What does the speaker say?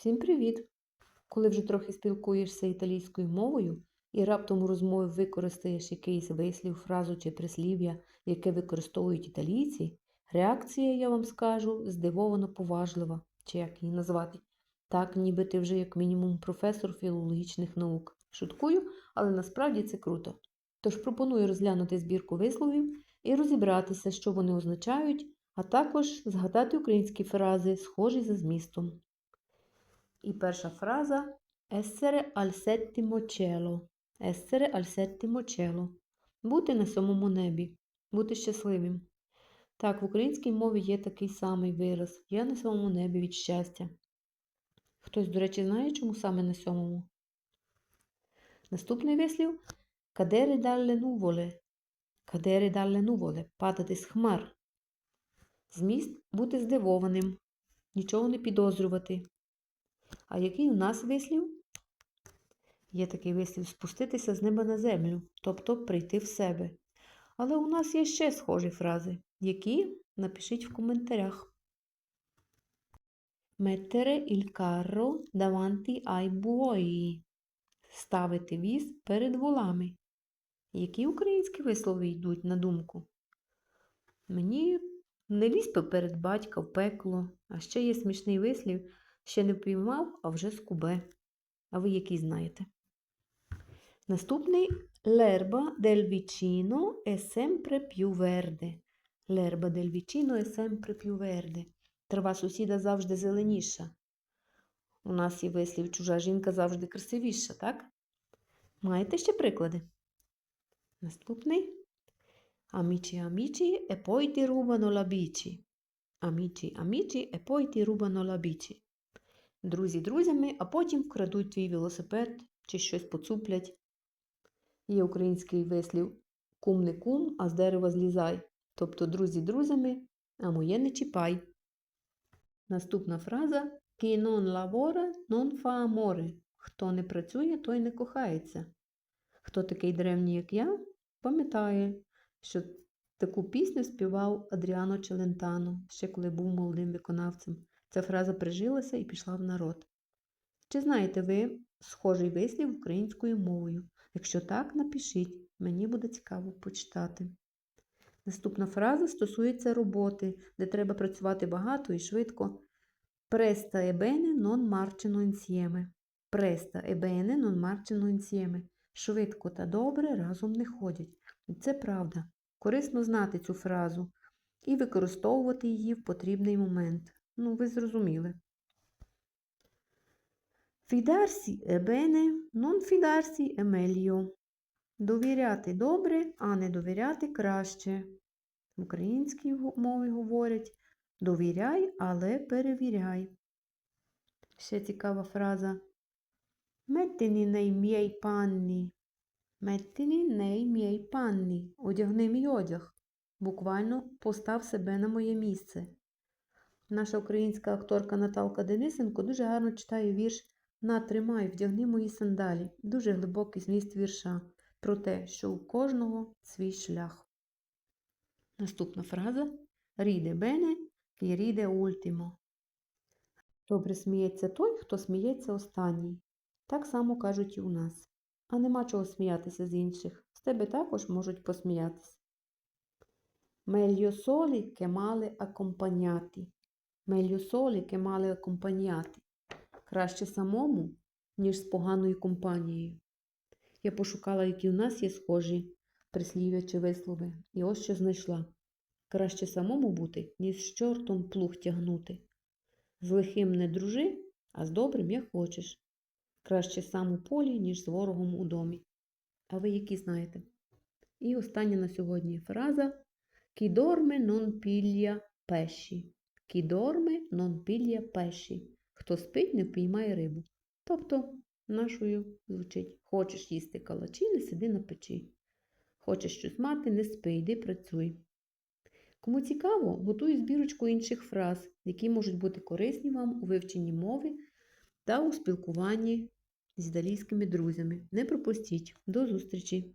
Всім привіт! Коли вже трохи спілкуєшся італійською мовою і раптом у розмові використаєш якийсь вислів, фразу чи прислів'я, яке використовують італійці, реакція, я вам скажу, здивовано поважлива, чи як її назвати. Так, ніби ти вже як мінімум професор філологічних наук. Шуткую, але насправді це круто. Тож пропоную розглянути збірку висловів і розібратися, що вони означають, а також згадати українські фрази, схожі за змістом. І перша фраза Essere al settimo cielo. Essere al settimo cielo. Бути на сьомому небі. Бути щасливим. Так, в українській мові є такий самий вираз. Я на сьомому небі від щастя. Хтось, до речі, знає, чому саме на сьомому? Наступний вислів Cadere dalle nuvole. Cadere dalle nuvole. Падати з хмар. Зміст бути здивованим. Нічого не підозрювати. А який у нас вислів? Є такий вислів спуститися з неба на землю, тобто прийти в себе. Але у нас є ще схожі фрази, які напишіть в коментарях. Mettere il carro davanti ai buoi. Ставити віз перед волами. Які українські вислови йдуть на думку? Мені не лізь перед батька в пекло, а ще є смішний вислів. Ще не впіймав, а вже скубе. А ви який знаєте? Наступний l'erba del vicino è sempre più verde. L'erba del vicino è sempre più verde. Трава сусіда завжди зеленіша. У нас є вислів чужа жінка завжди красивіша, так? Маєте ще приклади? Наступний. Amici, amici, e poi ti rubano la bici. Amici, amici, Друзі друзями, а потім вкрадуть твій велосипед чи щось поцуплять. Є український вислів кум не кум, а з дерева злізай. Тобто друзі друзями, а моє не чіпай. Наступна фраза Chi non lavora, non fa amore. Хто не працює, той не кохається. Хто такий древній, як я, пам'ятає, що таку пісню співав Адріано Челентано, ще коли був молодим виконавцем. Ця фраза прижилася і пішла в народ. Чи знаєте ви схожий вислів українською мовою? Якщо так, напишіть, мені буде цікаво почитати. Наступна фраза стосується роботи, де треба працювати багато і швидко. Preста e bene non marciano insieme. Preста e bene non. Швидко та добре разом не ходять. І це правда. Корисно знати цю фразу і використовувати її в потрібний момент. Ну, ви зрозуміли. Bene, non fidarsi è meglio. Довіряти добре, а не довіряти краще. В українській мові говорять довіряй, але перевіряй. Ще цікава фраза. Mettini nei miei panni. Mettini nei miei panni. Одягни мій одяг. Буквально постав себе на моє місце. Наша українська акторка Наталка Денисенко дуже гарно читає вірш На, тримай, вдягни мої сандалі. Дуже глибокий зміст вірша про те, що у кожного свій шлях. Наступна фраза Ріде бене і ріде ультимо. Добре сміється той, хто сміється останній. Так само кажуть і у нас. А нема чого сміятися з інших. З тебе також можуть посміятися. Meglio soli che Meglio soli che. Краще самому, ніж з поганою компанією. Я пошукала, які у нас є схожі прислів'я чи вислови, і ось що знайшла. Краще самому бути, ніж з чортом плуг тягнути. З лихим не дружи, а з добрим як хочеш. Краще сам у полі, ніж з ворогом у домі. А ви які знаєте? І остання на сьогодні фраза Chi dorme non piglia dorme non piglia pesci. Хто спить, не впіймає рибу. Тобто, нашою звучить: хочеш їсти калачі, не сиди на печі. Хочеш щось мати, не спи, йди працюй. Кому цікаво, готую збірочку інших фраз, які можуть бути корисні вам у вивченні мови та у спілкуванні з італійськими друзями. Не пропустіть. До зустрічі!